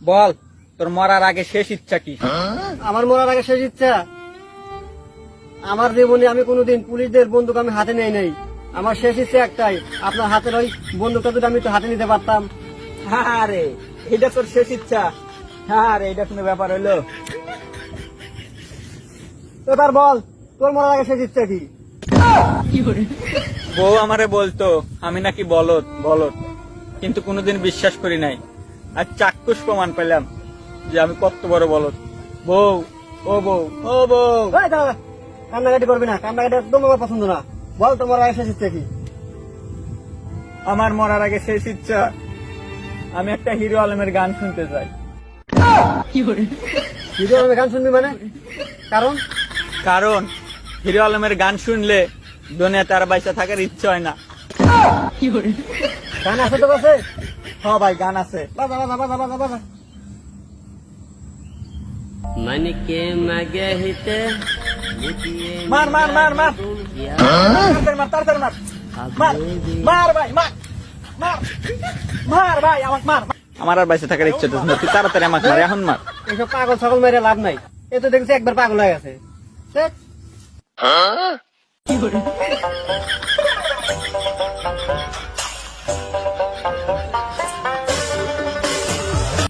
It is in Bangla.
বল তোর মরার আগে শেষ ইচ্ছা কি? আমার মরার আগে শেষ ইচ্ছা? আমার জীবনে আমি কোনোদিন পুলিশদের বন্দুক আমি হাতে নেই নাই। আমার শেষ ইচ্ছা একটাই আপনার হাতের ওই বন্দুকটা যদি আমি একটু হাতে নিতে পারতাম। আরে এটা তোর শেষ ইচ্ছা? আরে এটা কোনো ব্যাপার হইল এবার বল তোর মরার আগে শেষ ইচ্ছা কি? বউ আমারে বলতো আমি নাকি বলত বলত কিন্তু কোনোদিন বিশ্বাস করি নাই। আর চাক্ষুষ প্রমাণ পেলাম যে আমি কত বড় বলত বউ ও বউ ও বউ। কান্নাকাটি করবি না কান্নাকাটি একদম আমার পছন্দ না। বল তোমার আগে শেষ ইচ্ছা কি? আমার মরার আগে শেষ ইচ্ছা আমি একটা হিরো আলমের গান শুনতে চাই। হিরো আলমের গান শুনবি মানে? কারণ? কারণ হিরো আলমের গান শুনলে দুনিয়াতে আর বাইসা থাকার ইচ্ছা হয় না। গান আছে তো কাছে? আমার আর বাইসে থাকার ইচ্ছে তাড়াতাড়ি আমাকে মার এখন মার। এসব পাগল ছাগল মেরে লাভ নাই। এ তো দেখছি একবার পাগল হয়ে গেছে। কি করে?